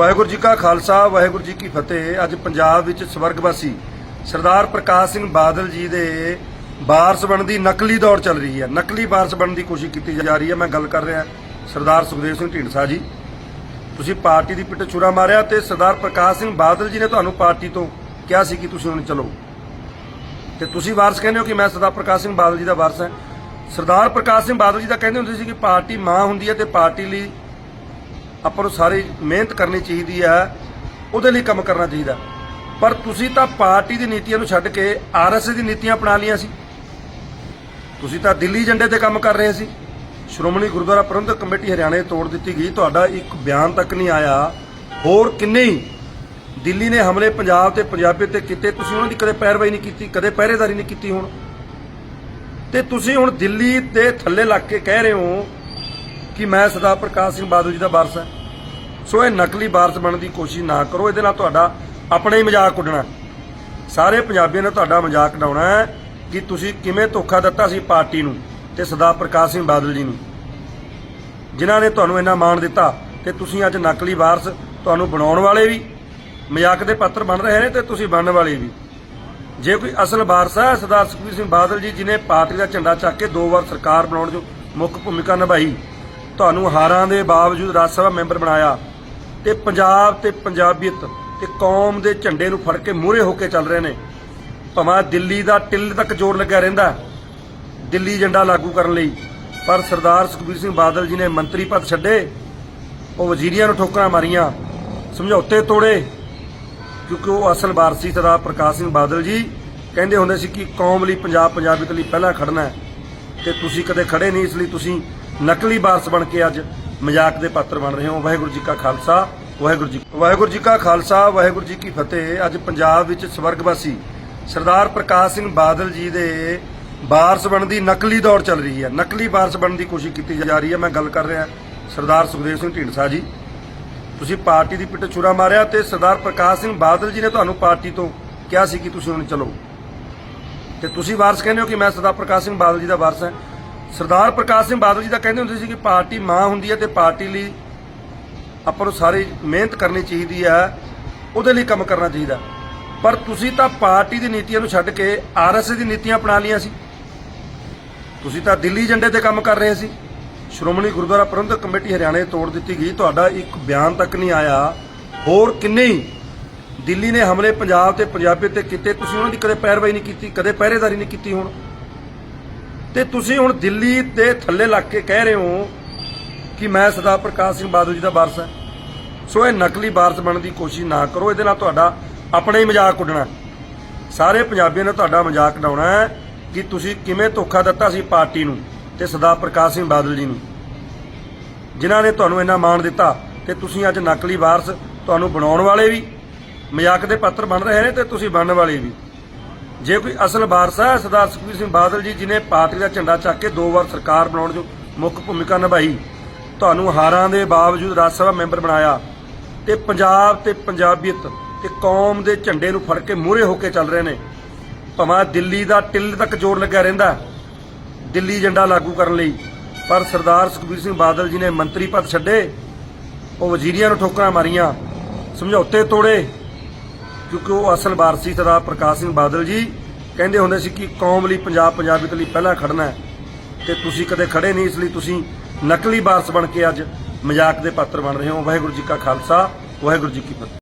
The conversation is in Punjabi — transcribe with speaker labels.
Speaker 1: ਵਾਹਿਗੁਰੂ ਜੀ ਕਾ ਖਾਲਸਾ, ਵਾਹਿਗੁਰੂ ਜੀ ਕੀ ਫਤਿਹ। ਅੱਜ ਪੰਜਾਬ ਵਿੱਚ ਸਵਰਗਵਾਸੀ ਸਰਦਾਰ ਪ੍ਰਕਾਸ਼ ਸਿੰਘ ਬਾਦਲ ਜੀ ਦੇ ਵਾਰਸ ਬਣਨ ਦੀ ਨਕਲੀ ਦੌੜ ਚੱਲ ਰਹੀ ਹੈ। ਨਕਲੀ ਵਾਰਸ ਬਣਨ ਦੀ ਕੋਸ਼ਿਸ਼ ਕੀਤੀ ਜਾ ਰਹੀ ਹੈ। ਮੈਂ ਗੱਲ ਕਰ ਰਿਹਾ ਸਰਦਾਰ ਸੁਖਦੇਵ ਸਿੰਘ ਢੀਂਡਸਾ ਜੀ। ਤੁਸੀਂ ਪਾਰਟੀ ਦੀ ਪਿੱਠ ਛੁਰਾ ਮਾਰਿਆ ਤੇ ਸਰਦਾਰ ਪ੍ਰਕਾਸ਼ ਸਿੰਘ ਬਾਦਲ ਜੀ ਨੇ ਤੁਹਾਨੂੰ ਪਾਰਟੀ ਤੋਂ ਕਿਹਾ ਸੀ ਕਿ ਤੁਸੀਂ ਹੁਣ ਚਲੋ। ਤੇ ਤੁਸੀਂ ਵਾਰਸ ਕਹਿੰਦੇ ਹੋ ਕਿ ਮੈਂ ਸਰਦਾਰ ਪ੍ਰਕਾਸ਼ ਸਿੰਘ ਬਾਦਲ ਜੀ ਦਾ ਵਾਰਸ ਹਾਂ। ਸਰਦਾਰ ਪ੍ਰਕਾਸ਼ ਸਿੰਘ ਬਾਦਲ ਜੀ ਦਾ ਕਹਿੰਦੇ ਹੁੰਦੇ ਸੀ ਕਿ ਪਾਰਟੀ ਮਾਂ ਹੁੰਦੀ ਹੈ ਤੇ ਪਾਰਟੀ ਲਈ ਆਪਾਂ ਨੂੰ ਸਾਰੀ ਮਿਹਨਤ ਕਰਨੀ ਚਾਹੀਦੀ ਹੈ ਉਹਦੇ ਲਈ ਕੰਮ ਕਰਨਾ ਚਾਹੀਦਾ। ਪਰ ਤੁਸੀਂ ਤਾਂ ਪਾਰਟੀ ਦੀ ਨੀਤੀਆਂ ਨੂੰ ਛੱਡ ਕੇ ਆਰਐਸਐਸ ਦੀ ਨੀਤੀਆਂ ਅਪਣਾ ਲਈਆਂ ਸੀ। ਤੁਸੀਂ ਤਾਂ ਦਿੱਲੀ ਏਜੰਡੇ ਤੇ ਕੰਮ ਕਰ ਰਹੇ ਸੀ। ਸ਼੍ਰੋਮਣੀ ਗੁਰਦੁਆਰਾ ਪ੍ਰਬੰਧਕ ਕਮੇਟੀ ਹਰਿਆਣੇ ਤੋੜ ਦਿੱਤੀ ਗਈ। ਤੁਹਾਡਾ ਇੱਕ ਬਿਆਨ ਤੱਕ ਨਹੀਂ ਆਇਆ। ਹੋਰ ਕਿੰਨੇ ਹੀ ਦਿੱਲੀ ਨੇ ਹਮਲੇ ਪੰਜਾਬ ਤੇ ਪੰਜਾਬੀ ਤੇ ਕੀਤੇ, ਤੁਸੀਂ ਉਹਨਾਂ ਦੀ ਕਦੇ ਪੈਰਵਾਈ ਨਹੀਂ ਕੀਤੀ, ਕਦੇ ਪਹਿਰੇਦਾਰੀ ਨਹੀਂ ਕੀਤੀ ਹੁਣ। ਤੇ ਤੁਸੀਂ ਹੁਣ ਦਿੱਲੀ ਦੇ ਥੱਲੇ ਲੱਗ ਕੇ ਕਹਿ ਰਹੇ ਹੋ ਕਿ ਮੈਂ ਸਰਦਾਰ ਪ੍ਰਕਾਸ਼ ਸਿੰਘ ਬਾਦਲ ਜੀ ਦਾ ਵਾਰਸ ਹਾਂ। ਸੋ ਇਹ ਨਕਲੀ ਵਾਰਸ ਬਣਨ ਦੀ ਕੋਸ਼ਿਸ਼ ਨਾ ਕਰੋ, ਇਹਦੇ ਨਾਲ ਤੁਹਾਡਾ ਆਪਣਾ ਹੀ ਮਜ਼ਾਕ ਉੱਡਣਾ। ਸਾਰੇ ਪੰਜਾਬੀਆਂ ਨੇ ਤੁਹਾਡਾ ਮਜ਼ਾਕ ਉਡਾਉਣਾ ਹੈ ਕਿ ਤੁਸੀਂ ਕਿਵੇਂ ਧੋਖਾ ਦਿੱਤਾ ਸੀ ਪਾਰਟੀ ਨੂੰ ਤੇ ਸਰਦਾਰ ਪ੍ਰਕਾਸ਼ ਸਿੰਘ ਬਾਦਲ ਜੀ ਨੂੰ। ਜਿਨ੍ਹਾਂ ਨੇ ਤੁਹਾਨੂੰ ਇੰਨਾ ਮਾਣ ਦਿੱਤਾ ਤੇ ਤੁਸੀਂ ਅੱਜ ਨਕਲੀ ਵਾਰਸ ਤੁਹਾਨੂੰ ਬਣਾਉਣ ਵਾਲੇ ਵੀ, ਮਜ਼ਾਕ ਦੇ ਪੱਤਰ ਬਣ ਰਹੇ ਨੇ ਤੇ ਤੁਸੀਂ ਬਣਨ ਵਾਲੇ ਵੀ। ਜੇ ਕੋਈ ਅਸਲ ਵਾਰਸ ਹੈ, ਸਰਦਾਰ ਸੁਖਬੀਰ ਸਿੰਘ ਬਾਦਲ ਜੀ, ਜਿਨੇ ਪਾਰਟੀ ਦਾ ਝੰਡਾ ਚੱਕ ਕੇ ਦੋ ਵਾਰ ਸਰਕਾਰ ਬਣਾਉਣ 'ਚ ਮੁੱਖ ਭੂਮਿਕਾ ਨਿਭਾਈ ਤੁਹਾਨੂੰ ਹਾਰਾਂ ਦੇ ਬਾਵਜੂਦ ਰਾਜ ਸਭਾ ਮੈਂਬਰ ਬਣਾਇਆ ਤੇ ਪੰਜਾਬ ਤੇ ਪੰਜਾਬੀਅਤ ਤੇ ਕੌਮ ਦੇ ਝੰਡੇ ਨੂੰ ਫੜ ਕੇ ਮੂਹਰੇ ਹੋ ਕੇ ਚੱਲ ਰਹੇ ਨੇ। ਭਾਵੇਂ ਦਿੱਲੀ ਦਾ ਟਿੱਲ ਤੱਕ ਜ਼ੋਰ ਲੱਗਿਆ ਰਹਿੰਦਾ ਦਿੱਲੀ ਏਜੰਡਾ ਲਾਗੂ ਕਰਨ ਲਈ, ਪਰ ਸਰਦਾਰ ਸੁਖਬੀਰ ਸਿੰਘ ਬਾਦਲ ਜੀ ਨੇ ਮੰਤਰੀ ਪਦ ਛੱਡੇ, ਉਹ ਵਜ਼ੀਰੀਆਂ ਨੂੰ ਠੋਕਰਾਂ ਮਾਰੀਆਂ। ਸਮਝੌਤੇ ਤੋੜੇ, ਕਿਉਂਕਿ ਉਹ ਅਸਲ ਵਾਰਸੀ ਸਰਦਾਰ ਪ੍ਰਕਾਸ਼ ਸਿੰਘ ਬਾਦਲ ਜੀ ਕਹਿੰਦੇ ਹੁੰਦੇ ਸੀ ਕਿ ਕੌਮ ਲਈ ਪੰਜਾਬ, ਪੰਜਾਬੀਅਤ ਲਈ ਪਹਿਲਾਂ ਖੜਨਾ ਹੈ। ਤੇ ਤੁਸੀਂ ਕਦੇ ਖੜੇ ਨਹੀਂ, ਇਸ ਲਈ ਤੁਸੀਂ ਨਕਲੀ ਵਾਰਸ ਬਣ ਕੇ ਅੱਜ ਮਜ਼ਾਕ ਦੇ ਪਾਤਰ ਬਣ ਰਹੇ ਹੋ। ਵਾਹਿਗੁਰੂ ਜੀ ਕਾ ਖਾਲਸਾ, ਵਾਹਿਗੁਰੂ ਜੀ ਵਾਹਿਗੁਰੂ ਜੀ ਕਾ ਖਾਲਸਾ, ਵਾਹਿਗੁਰੂ ਜੀ ਕੀ ਫਤਿਹ। ਅੱਜ ਪੰਜਾਬ ਵਿੱਚ ਸਵਰਗਵਾਸੀ ਸਰਦਾਰ ਪ੍ਰਕਾਸ਼ ਸਿੰਘ ਬਾਦਲ ਜੀ ਦੇ ਵਾਰਸ ਬਣਨ ਦੀ ਨਕਲੀ ਦੌੜ ਚੱਲ ਰਹੀ ਹੈ। ਨਕਲੀ ਵਾਰਸ ਬਣਨ ਦੀ ਕੋਸ਼ਿਸ਼ ਕੀਤੀ ਜਾ ਰਹੀ ਹੈ। ਮੈਂ ਗੱਲ ਕਰ ਰਿਹਾ ਸਰਦਾਰ ਸੁਖਦੇਵ ਸਿੰਘ ਢੀਂਡਸਾ ਜੀ। ਤੁਸੀਂ ਪਾਰਟੀ ਦੀ ਪਿੱਠ ਛੁਰਾ ਮਾਰਿਆ ਤੇ ਸਰਦਾਰ ਪ੍ਰਕਾਸ਼ ਸਿੰਘ ਬਾਦਲ ਜੀ ਨੇ ਤੁਹਾਨੂੰ ਪਾਰਟੀ ਤੋਂ ਕਿਹਾ ਸੀ ਕਿ ਤੁਸੀਂ ਹੁਣ ਚਲੋ। ਤੇ ਤੁਸੀਂ ਵਾਰਸ ਕਹਿੰਦੇ ਹੋ ਕਿ ਮੈਂ ਸਰਦਾਰ ਪ੍ਰਕਾਸ਼ ਸਿੰਘ ਬਾਦਲ ਜੀ ਦਾ ਵਾਰਸ ਹਾਂ। ਸਰਦਾਰ ਪ੍ਰਕਾਸ਼ ਸਿੰਘ ਬਾਦਲ ਜੀ ਦਾ ਕਹਿੰਦੇ ਹੁੰਦੇ ਸੀ ਕਿ ਪਾਰਟੀ ਮਾਂ ਹੁੰਦੀ ਹੈ ਤੇ ਪਾਰਟੀ ਲਈ ਆਪਾਂ ਨੂੰ ਸਾਰੀ ਮਿਹਨਤ ਕਰਨੀ ਚਾਹੀਦੀ ਹੈ, ਉਹਦੇ ਲਈ ਕੰਮ ਕਰਨਾ ਚਾਹੀਦਾ। ਪਰ ਤੁਸੀਂ ਤਾਂ ਪਾਰਟੀ ਦੀ ਨੀਤੀਆਂ ਨੂੰ ਛੱਡ ਕੇ ਆਰਐਸਐਸ ਦੀ ਨੀਤੀਆਂ ਅਪਣਾ ਲਈਆਂ ਸੀ। ਤੁਸੀਂ ਤਾਂ ਦਿੱਲੀ ਏਜੰਡੇ ਤੇ ਕੰਮ ਕਰ ਰਹੇ ਸੀ। ਸ਼੍ਰੋਮਣੀ ਗੁਰਦੁਆਰਾ ਪ੍ਰਬੰਧਕ ਕਮੇਟੀ ਹਰਿਆਣੇ ਤੋੜ ਦਿੱਤੀ ਗਈ। ਤੁਹਾਡਾ ਇੱਕ ਬਿਆਨ ਤੱਕ ਨਹੀਂ ਆਇਆ। ਹੋਰ ਕਿੰਨੇ ਹੀ ਦਿੱਲੀ ਨੇ ਹਮਲੇ ਪੰਜਾਬ ਤੇ ਪੰਜਾਬੀ ਤੇ ਕੀਤੇ। ਤੁਸੀਂ ਉਹਨਾਂ ਦੀ ਕਦੇ ਪੈਰਵਾਈ ਨਹੀਂ ਕੀਤੀ, ਕਦੇ ਪਹਿਰੇਦਾਰੀ ਨਹੀਂ ਕੀਤੀ ਹੁਣ। ਤੇ ਤੁਸੀਂ ਹੁਣ ਦਿੱਲੀ ਦੇ ਥੱਲੇ ਲੱਗ ਕੇ ਕਹਿ ਰਹੇ ਹੋ ਕਿ ਮੈਂ ਸਰਦਾਰ ਪ੍ਰਕਾਸ਼ ਸਿੰਘ ਬਾਦਲ ਜੀ ਦਾ ਵਾਰਸ ਹਾਂ। ਸੋ ਇਹ ਨਕਲੀ ਵਾਰਸ ਬਣਨ ਦੀ ਕੋਸ਼ਿਸ਼ ਨਾ ਕਰੋ, ਇਹਦੇ ਨਾਲ ਤੁਹਾਡਾ ਆਪਣਾ ਹੀ ਮਜ਼ਾਕ ਉੱਡਣਾ। ਸਾਰੇ ਪੰਜਾਬੀਆਂ ਨੇ ਤੁਹਾਡਾ ਮਜ਼ਾਕ ਉਡਾਉਣਾ ਹੈ ਕਿ ਤੁਸੀਂ ਕਿਵੇਂ ਧੋਖਾ ਦਿੱਤਾ ਸੀ ਪਾਰਟੀ ਨੂੰ ਤੇ ਸਰਦਾਰ ਪ੍ਰਕਾਸ਼ ਸਿੰਘ ਬਾਦਲ ਜੀ ਨੂੰ। ਜਿਨ੍ਹਾਂ ਨੇ ਤੁਹਾਨੂੰ ਇੰਨਾ ਮਾਣ ਦਿੱਤਾ ਤੇ ਤੁਸੀਂ ਅੱਜ ਨਕਲੀ ਵਾਰਸ ਤੁਹਾਨੂੰ ਬਣਾਉਣ ਵਾਲੇ ਵੀ, ਮਜ਼ਾਕ ਦੇ ਪਾਤਰ ਬਣ ਰਹੇ ਨੇ ਤੇ ਤੁਸੀਂ ਬਣਨ ਵਾਲੇ ਵੀ। ਜੇ ਕੋਈ ਅਸਲ ਵਾਰਸ ਹੈ, ਸਰਦਾਰ ਸੁਖਬੀਰ ਸਿੰਘ ਬਾਦਲ ਜੀ, ਜਿਨੇ ਪਾਰਟੀ ਦਾ ਝੰਡਾ ਚੱਕ ਕੇ ਦੋ ਵਾਰ ਸਰਕਾਰ ਬਣਾਉਣ 'ਚ ਮੁੱਖ ਭੂਮਿਕਾ ਨਿਭਾਈ, ਤੁਹਾਨੂੰ ਹਾਰਾਂ ਦੇ ਬਾਵਜੂਦ ਰਾਜ ਸਭਾ ਮੈਂਬਰ ਬਣਾਇਆ ਤੇ ਪੰਜਾਬ ਤੇ ਪੰਜਾਬੀਅਤ ਤੇ ਕੌਮ ਦੇ ਝੰਡੇ ਨੂੰ ਫੜ ਕੇ ਮੂਹਰੇ ਹੋ ਕੇ ਚੱਲ ਰਹੇ ਨੇ। ਭਾਵੇਂ ਦਿੱਲੀ ਦਾ ਟਿੱਲ ਤੱਕ ਜ਼ੋਰ ਲੱਗਿਆ ਰਹਿੰਦਾ ਦਿੱਲੀ ਏਜੰਡਾ ਲਾਗੂ ਕਰਨ ਲਈ, ਪਰ ਸਰਦਾਰ ਸੁਖਬੀਰ ਸਿੰਘ ਬਾਦਲ ਜੀ ਨੇ ਮੰਤਰੀ ਪਦ ਛੱਡੇ, ਉਹ ਵਜ਼ੀਰੀਆਂ ਨੂੰ ਠੋਕਰਾਂ ਮਾਰੀਆਂ, ਸਮਝੌਤੇ ਤੋੜੇ ਕਿਉਂਕਿ ਉਹ ਅਸਲ ਵਾਰਸੀ ਸਰਦਾਰ ਪ੍ਰਕਾਸ਼ ਸਿੰਘ ਬਾਦਲ ਜੀ ਕਹਿੰਦੇ ਹੁੰਦੇ ਸੀ ਕਿ ਕੌਮ ਲਈ ਪੰਜਾਬ ਪੰਜਾਬੀਅਤ ਲਈ ਪਹਿਲਾਂ ਖੜਨਾ ਹੈ। ਤੇ ਤੁਸੀਂ ਕਦੇ ਖੜੇ ਨਹੀਂ, ਇਸ ਲਈ ਤੁਸੀਂ ਨਕਲੀ ਵਾਰਸ ਬਣ ਕੇ ਅੱਜ ਮਜ਼ਾਕ ਦੇ ਪਾਤਰ ਬਣ ਰਹੇ ਹੋ। ਵਾਹਿਗੁਰੂ ਜੀ ਕਾ ਖਾਲਸਾ, ਵਾਹਿਗੁਰੂ ਜੀ ਕੀ ਫਤਿਹ।